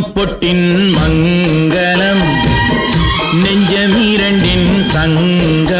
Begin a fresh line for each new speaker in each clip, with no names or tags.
பொட்டின் மங்களம். நெஞ்சமீரண்டின் சங்கமம் சங்க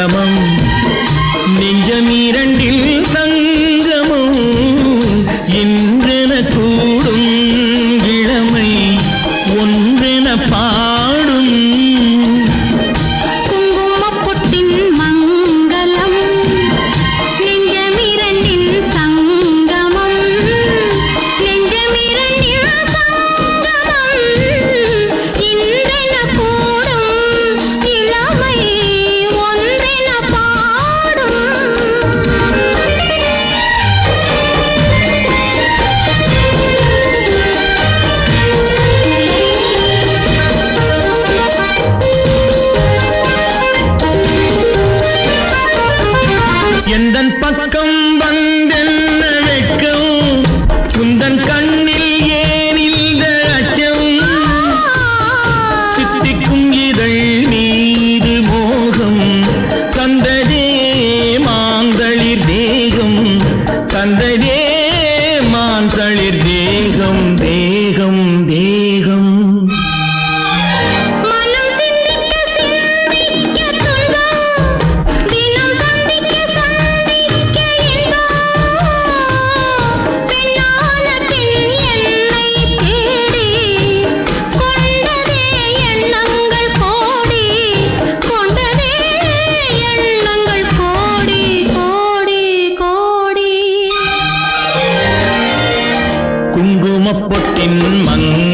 കുങ്കുമപ്പൊട്ടിൻ മങ്ങ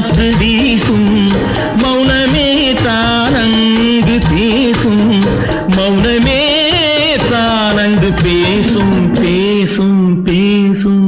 காற்று வீசும் மௌனமே தானங்கு பேசும் மௌனமே தானங்கு பேசும் பேசும் பேசும்.